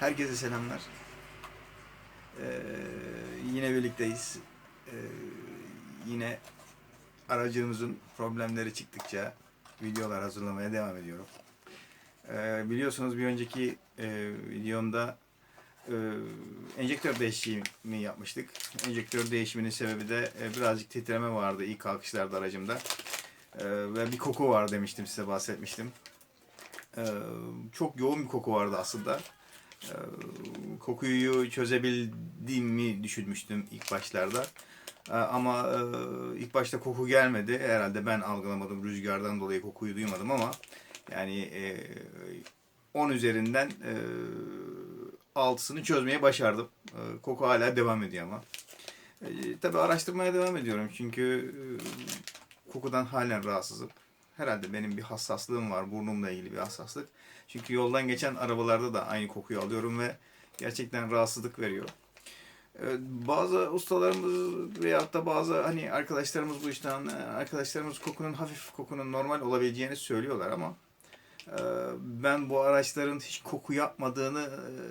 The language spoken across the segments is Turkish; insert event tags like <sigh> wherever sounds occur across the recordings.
Herkese selamlar. Ee, yine birlikteyiz. Ee, yine aracımızın problemleri çıktıkça videolar hazırlamaya devam ediyorum. Ee, biliyorsunuz bir önceki e, videomda e, enjektör değişimi yapmıştık. Enjektör değişiminin sebebi de e, birazcık titreme vardı ilk kalkışlarda aracımda. Ee, ve bir koku var demiştim size bahsetmiştim. Ee, çok yoğun bir koku vardı aslında. Ee, kokuyu çözebildiğimi mi düşünmüştüm ilk başlarda. Ee, ama e, ilk başta koku gelmedi. Herhalde ben algılamadım. Rüzgardan dolayı kokuyu duymadım ama yani e, 10 üzerinden e, 6'sını çözmeye başardım. E, koku hala devam ediyor ama. E, tabii araştırmaya devam ediyorum çünkü e, kokudan halen rahatsızım. Herhalde benim bir hassaslığım var, burnumla ilgili bir hassaslık. Çünkü yoldan geçen arabalarda da aynı kokuyu alıyorum ve gerçekten rahatsızlık veriyor. Ee, Bazı ustalarımız veyahut da bazı hani arkadaşlarımız bu işten arkadaşlarımız kokunun hafif kokunun normal olabileceğini söylüyorlar ama e, ben bu araçların hiç koku yapmadığını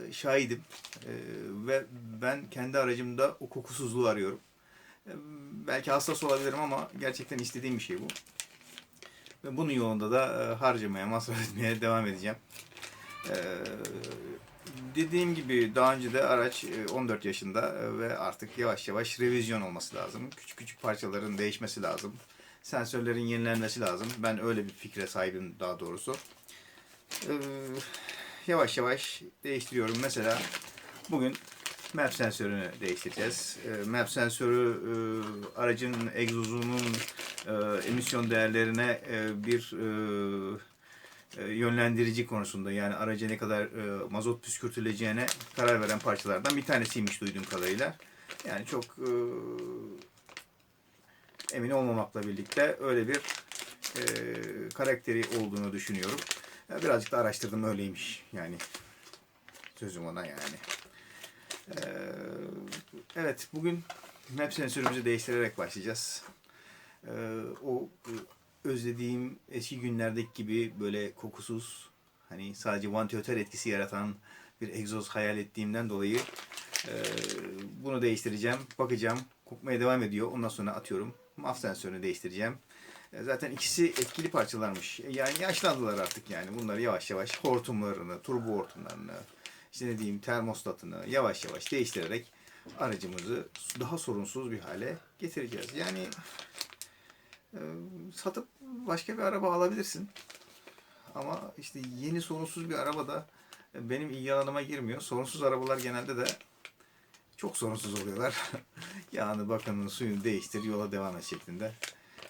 e, şahidim E, ve ben kendi aracımda o kokusuzluğu arıyorum. E, Belki hassas olabilirim ama gerçekten istediğim bir şey bu. Ve bunun yolunda da e, harcamaya, masraf etmeye devam edeceğim. E, dediğim gibi daha önce de araç e, 14 yaşında e, ve artık yavaş yavaş revizyon olması lazım. Küçük küçük parçaların değişmesi lazım. Sensörlerin yenilenmesi lazım. Ben öyle bir fikre sahibim daha doğrusu. Yavaş yavaş değiştiriyorum. Mesela bugün map sensörünü değiştireceğiz. Map sensörü aracın egzozunun e, emisyon değerlerine e, bir e, e, yönlendirici konusunda yani araca ne kadar e, mazot püskürtüleceğine karar veren parçalardan bir tanesiymiş duyduğum kadarıyla. Yani çok e, emin olmamakla birlikte öyle bir e, karakteri olduğunu düşünüyorum. Ya birazcık da araştırdım öyleymiş yani sözüm ona yani. E, evet bugün map sensörümüzü değiştirerek başlayacağız. E, o özlediğim eski günlerdeki gibi böyle kokusuz hani sadece vantilatör etkisi yaratan bir egzoz hayal ettiğimden dolayı e, bunu değiştireceğim. Bakacağım. Kokmaya devam ediyor. Ondan sonra atıyorum. Maf sensörünü değiştireceğim. E, zaten ikisi etkili parçalarmış. E, Yani yaşlandılar artık yani. Bunları yavaş yavaş hortumlarını, turbo hortumlarını, işte ne diyeyim termostatını yavaş yavaş değiştirerek aracımızı daha sorunsuz bir hale getireceğiz. Yani ee, satıp başka bir araba alabilirsin. Ama işte yeni sorunsuz bir araba da benim ilgi alanıma girmiyor. Sorunsuz arabalar genelde de çok sorunsuz oluyorlar. <laughs> Yağını, bakımını, suyunu değiştir, yola devam et şeklinde.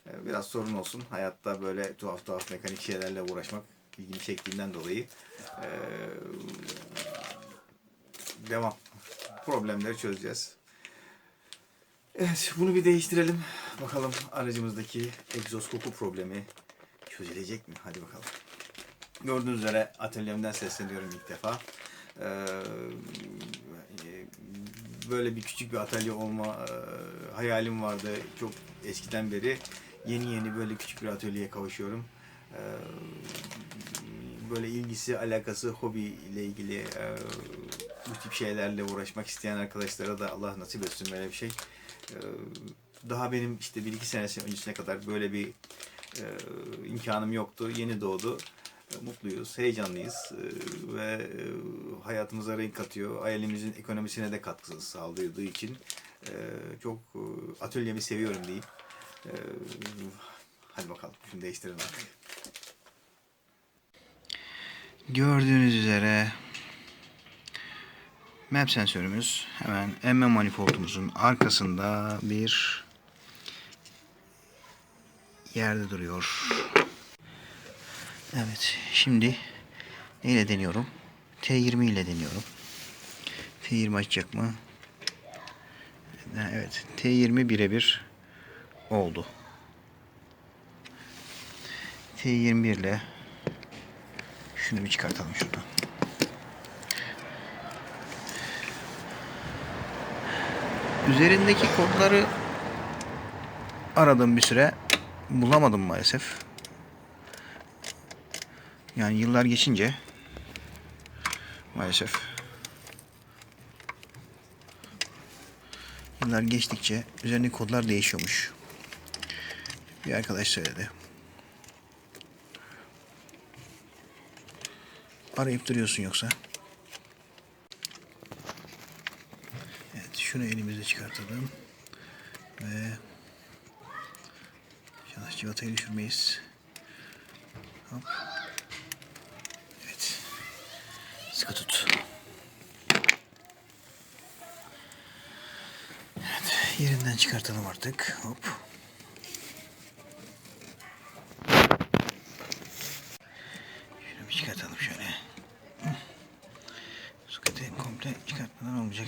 Ee, Biraz sorun olsun. Hayatta böyle tuhaf tuhaf mekanik şeylerle uğraşmak ilgimi çektiğinden dolayı ee, devam. Problemleri çözeceğiz. Evet, bunu bir değiştirelim. Bakalım aracımızdaki egzoz koku problemi çözülecek mi? Hadi bakalım. Gördüğünüz üzere atölyemden sesleniyorum ilk defa. Ee, böyle bir küçük bir atölye olma e, hayalim vardı çok eskiden beri. Yeni yeni böyle küçük bir atölyeye kavuşuyorum. Ee, böyle ilgisi, alakası, hobi ile ilgili e, bu tip şeylerle uğraşmak isteyen arkadaşlara da Allah nasip etsin böyle bir şey. Ee, daha benim işte bir iki senesi öncesine kadar böyle bir e, imkanım yoktu. Yeni doğdu. E, Mutluyuz, heyecanlıyız e, ve e, hayatımıza renk katıyor. Ailemizin ekonomisine de katkısı sağladığı için e, çok e, atölyemi seviyorum diyeyim. E, hadi bakalım, şimdi değiştirelim artık. Gördüğünüz üzere map sensörümüz hemen emme manifoldumuzun arkasında bir yerde duruyor. Evet şimdi neyle deniyorum? T20 ile deniyorum. T20 açacak mı? Evet T20 birebir oldu. T21 ile şunu bir çıkartalım şuradan. Üzerindeki kodları aradım bir süre bulamadım maalesef. Yani yıllar geçince maalesef yıllar geçtikçe üzerine kodlar değişiyormuş. Bir arkadaş söyledi. Arayıp duruyorsun yoksa. Evet şunu elimizde çıkartalım. Ve İnşallah civatayı düşürmeyiz. Hop. Evet. Sıkı tut. Evet. Yerinden çıkartalım artık. Hop. Şunu bir çıkartalım şöyle. Hı. Suketi komple çıkartmadan olmayacak.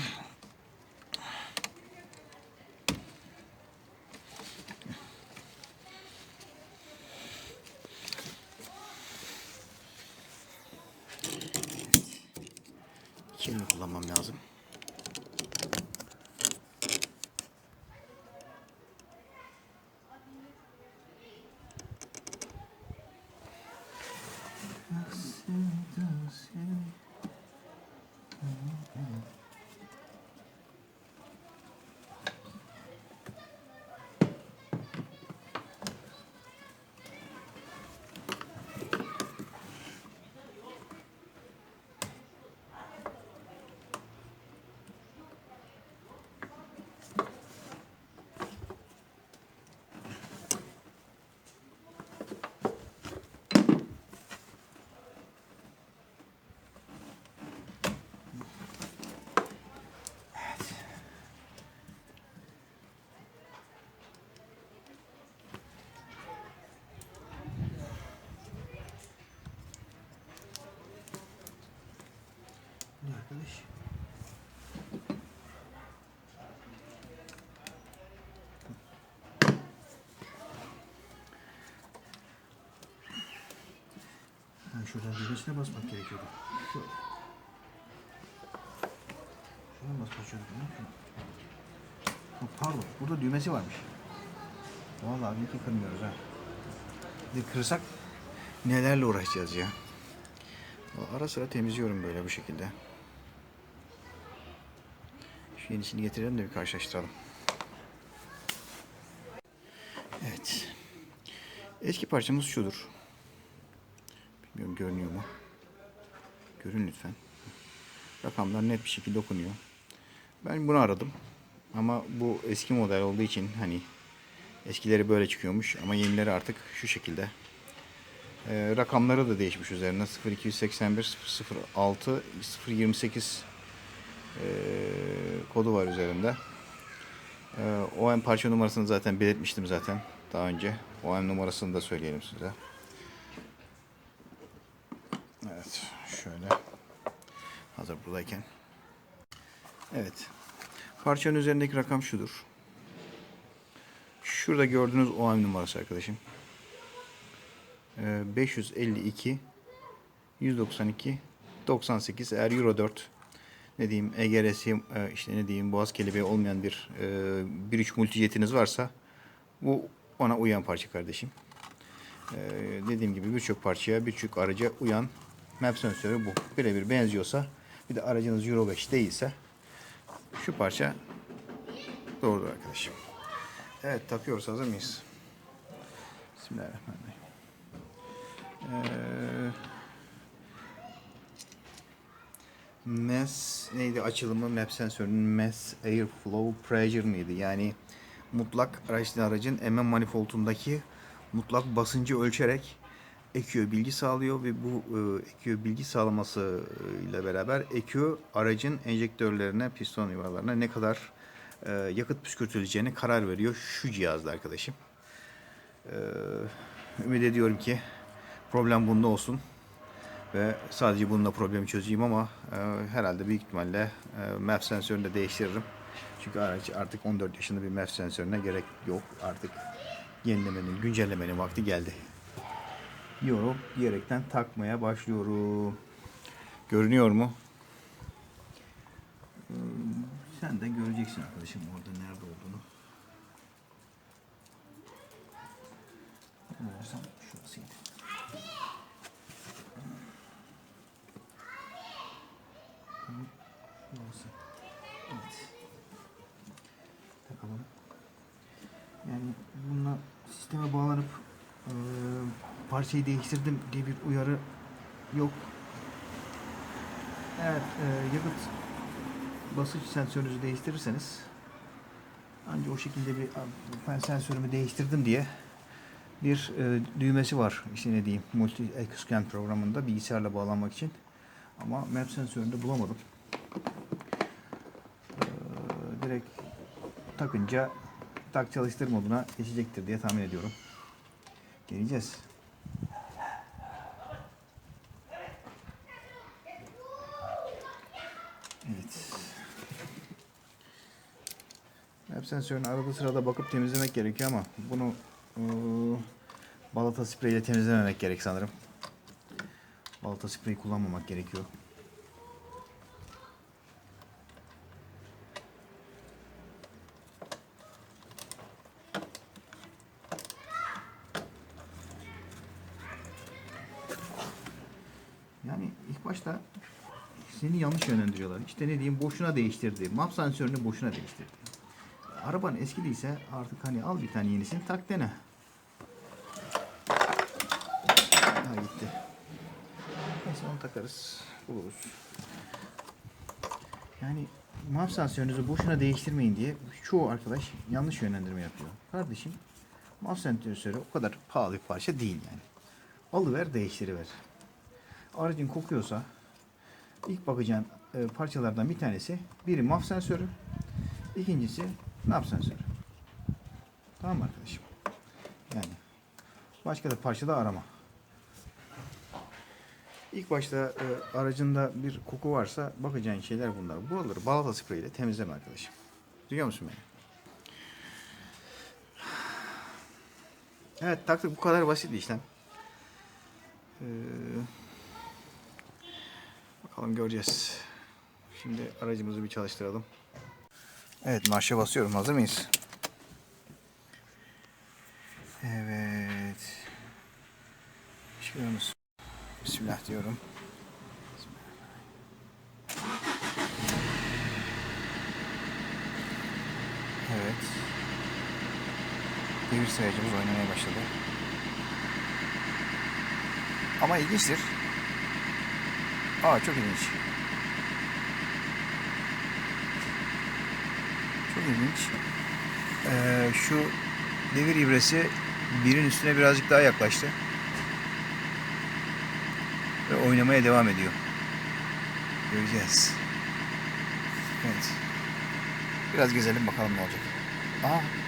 İki elimi kullanmam lazım. Arkadaş. Ha, şuradan düğmesine basmak gerekiyordu. Şöyle. Şuradan basmak. Ha, pardon, burada düğmesi varmış. Vallahi iyi ki kırmıyoruz ha. Bir kırsak nelerle uğraşacağız ya. Ara sıra temizliyorum böyle bu şekilde. Şu yenisini getirelim de bir karşılaştıralım. Evet. Eski parçamız şudur. Bilmiyorum görünüyor mu? Görün lütfen. Rakamlar net bir şekilde okunuyor. Ben bunu aradım. Ama bu eski model olduğu için hani eskileri böyle çıkıyormuş ama yenileri artık şu şekilde. Ee, rakamları da değişmiş üzerine 0281 006 028 ee, kodu var üzerinde. Ee, OM parça numarasını zaten belirtmiştim zaten daha önce. OM numarasını da söyleyelim size. Evet, şöyle. Hazır buradayken. Evet. Parçanın üzerindeki rakam şudur. Şurada gördüğünüz OM numarası arkadaşım. Ee, 552 192 98 eğer Euro 4 ne diyeyim EGRS e, işte ne diyeyim boğaz kelebeği olmayan bir e, 1.3 multijetiniz varsa bu ona uyan parça kardeşim. Ee, dediğim gibi birçok parçaya birçok araca uyan map sensörü bu. Birebir benziyorsa bir de aracınız Euro 5 değilse şu parça doğrudur arkadaşım. Evet takıyoruz hazır mıyız? Bismillahirrahmanirrahim. Ee, MES neydi açılımı map sensörünün MES Airflow Pressure mıydı? Yani mutlak araçlı aracın MM manifoldundaki mutlak basıncı ölçerek EQ bilgi sağlıyor ve bu e, EQ bilgi sağlaması ile beraber EQ aracın enjektörlerine, piston yuvalarına ne kadar e, yakıt püskürtüleceğine karar veriyor şu cihazda arkadaşım. Ee, ümit ediyorum ki problem bunda olsun ve sadece bununla problemi çözeyim ama e, herhalde büyük ihtimalle e, map sensörünü de değiştiririm. Çünkü araç artık 14 yaşında bir map sensörüne gerek yok. Artık yenilemenin, güncellemenin vakti geldi. Yorum diyerekten takmaya başlıyorum. Görünüyor mu? Ee, Sen de göreceksin arkadaşım orada nerede olduğunu. Sanırsam şurasıydı. Burası. Evet. Yani bununla sisteme bağlanıp e, parçayı değiştirdim diye bir uyarı yok. Eğer e, yakıt basınç sensörünüzü değiştirirseniz ancak o şekilde bir ben sensörümü değiştirdim diye bir e, düğmesi var. İşte ne diyeyim Multi EcoScan programında bilgisayarla bağlanmak için. Ama map sensöründe bulamadım. E, direkt takınca tak çalıştır moduna geçecektir diye tahmin ediyorum. Geleceğiz. Evet. Map sensörünü arada sırada bakıp temizlemek gerekiyor ama bunu eee, balata spreyle temizlememek gerek sanırım. Balata spreyi kullanmamak gerekiyor. Yani ilk başta seni yanlış yönlendiriyorlar. İşte ne diyeyim boşuna değiştirdi. Map sensörünü boşuna değiştirdi. Araban eskidiyse artık hani al bir tane yenisini tak dene. Ha gitti. Neyse onu takarız. Buluruz. Yani map sensörünüzü boşuna değiştirmeyin diye çoğu arkadaş yanlış yönlendirme yapıyor. Kardeşim map sensörü o kadar pahalı bir parça değil yani. Alıver değiştiriver. Aracın kokuyorsa ilk bakacağın e, parçalardan bir tanesi biri maf sensörü, ikincisi nap sensörü. Tamam arkadaşım? Yani başka da parça da arama. İlk başta e, aracında bir koku varsa bakacağın şeyler bunlar. Buraları balata spreyiyle temizleme arkadaşım. Duyuyor musun beni? Evet taktık bu kadar basit bir işlem. Ee, bakalım göreceğiz. Şimdi aracımızı bir çalıştıralım. Evet marşa basıyorum. Hazır mıyız? Evet. Çıkıyoruz. Bismillah diyorum. Evet. Devir sayacımız oynamaya başladı. Ama ilginçtir. Aa çok ilginç. Çok ilginç. Ee, şu devir ibresi birin üstüne birazcık daha yaklaştı. Ve oynamaya devam ediyor. Göreceğiz. Evet. Biraz gezelim bakalım ne olacak. Aa.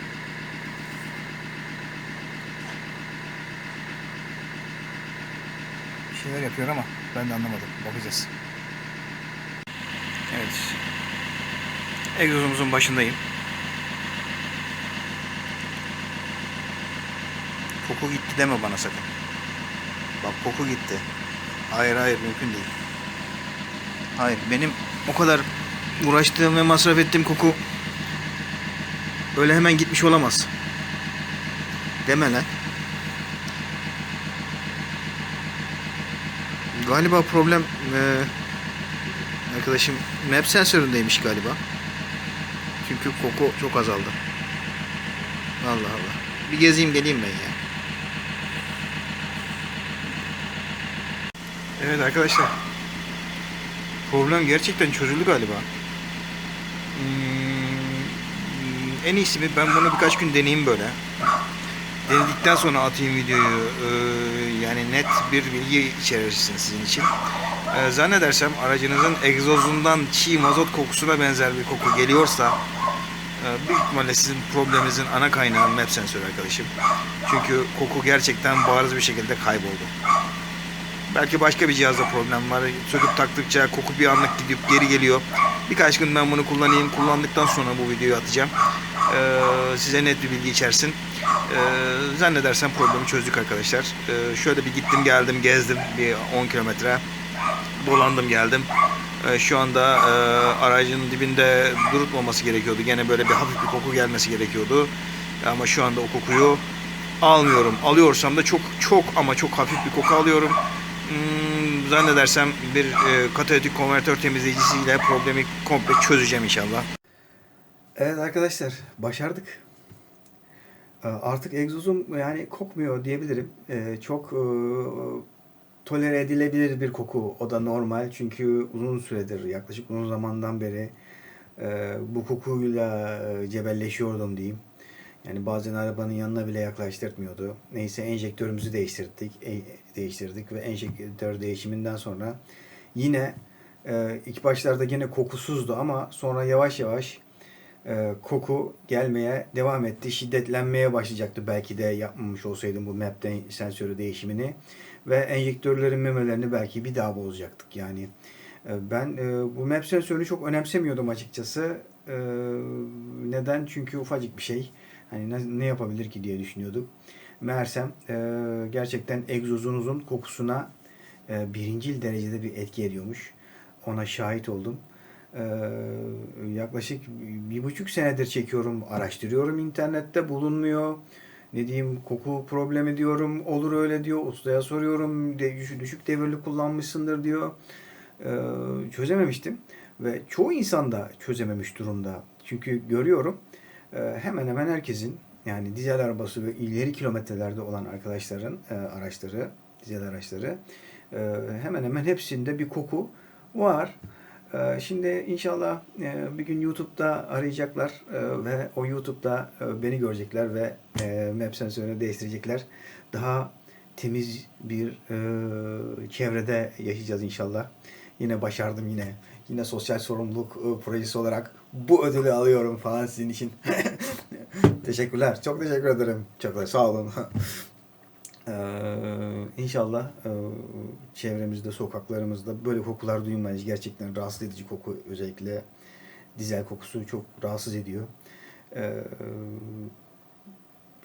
Bir şeyler yapıyor ama ben de anlamadım. Bakacağız. Evet. Egzozumuzun başındayım. Koku gitti deme bana sakın. Bak koku gitti. Hayır hayır mümkün değil. Hayır benim o kadar uğraştığım ve masraf ettiğim koku öyle hemen gitmiş olamaz. Deme lan. Galiba problem eee arkadaşım map sensöründeymiş galiba. Çünkü koku çok azaldı. Allah Allah. Bir gezeyim geleyim ben ya. Evet arkadaşlar. Problem gerçekten çözüldü galiba. Hmm, en iyisi mi ben bunu birkaç gün deneyeyim böyle. Denedikten sonra atayım videoyu. Ee, yani net bir bilgi içerirsin sizin için. Ee, zannedersem aracınızın egzozundan çiğ mazot kokusuna benzer bir koku geliyorsa e, büyük ihtimalle sizin probleminizin ana kaynağı map sensörü arkadaşım. Çünkü koku gerçekten bariz bir şekilde kayboldu. Belki başka bir cihazda problem var. Söküp taktıkça koku bir anlık gidip geri geliyor. Birkaç gün ben bunu kullanayım. Kullandıktan sonra bu videoyu atacağım. Ee, size net bir bilgi içersin. Ee, zannedersem problemi çözdük arkadaşlar. Ee, şöyle bir gittim geldim gezdim bir 10 kilometre. Dolandım geldim. Ee, şu anda e, aracın dibinde durutmaması gerekiyordu. Gene böyle bir hafif bir koku gelmesi gerekiyordu. Ama şu anda o kokuyu almıyorum. Alıyorsam da çok çok ama çok hafif bir koku alıyorum. Hmm, zannedersem bir e, katalitik konvertör temizleyicisiyle problemi komple çözeceğim inşallah. Evet arkadaşlar başardık. E, Artık egzozum yani kokmuyor diyebilirim. E, Çok e, tolere edilebilir bir koku. O da normal çünkü uzun süredir, yaklaşık uzun zamandan beri e, bu kokuyla e, cebelleşiyordum diyeyim. Yani bazen arabanın yanına bile yaklaştırmıyordu. Neyse enjektörümüzü değiştirdik, değiştirdik ve enjektör değişiminden sonra yine ilk başlarda yine kokusuzdu ama sonra yavaş yavaş e, koku gelmeye devam etti. Şiddetlenmeye başlayacaktı belki de yapmamış olsaydım bu map'ten sensörü değişimini ve enjektörlerin memelerini belki bir daha bozacaktık yani. E, Ben e, bu map sensörünü çok önemsemiyordum açıkçası. E, Neden? Çünkü ufacık bir şey. Hani ne, ne yapabilir ki diye düşünüyorduk. Meğersem e, gerçekten egzozunuzun kokusuna e, birincil derecede bir etki ediyormuş. Ona şahit oldum. E, yaklaşık bir buçuk senedir çekiyorum, araştırıyorum internette bulunmuyor. Ne diyeyim koku problemi diyorum, olur öyle diyor. Ustaya soruyorum, düşük, devirli kullanmışsındır diyor. E, çözememiştim ve çoğu insan da çözememiş durumda. Çünkü görüyorum e, hemen hemen herkesin yani dizel arabası ve ileri kilometrelerde olan arkadaşların e, araçları, dizel araçları e, hemen hemen hepsinde bir koku var. E, Şimdi inşallah e, bir gün YouTube'da arayacaklar e, ve o YouTube'da e, beni görecekler ve map sensörünü değiştirecekler. Daha temiz bir çevrede yaşayacağız inşallah. Yine başardım yine. Yine sosyal sorumluluk projesi olarak bu ödülü alıyorum falan sizin için. <laughs> Teşekkürler. Çok teşekkür ederim. Çok da sağ olun. <laughs> Ee, inşallah e, çevremizde, sokaklarımızda böyle kokular duymayız. Gerçekten rahatsız edici koku özellikle dizel kokusu çok rahatsız ediyor. Ee,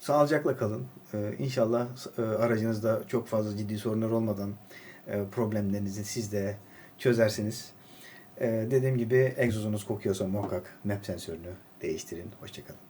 sağlıcakla kalın. Ee, inşallah e, aracınızda çok fazla ciddi sorunlar olmadan e, problemlerinizi siz de çözersiniz. Ee, dediğim gibi egzozunuz kokuyorsa muhakkak map sensörünü değiştirin. Hoşçakalın.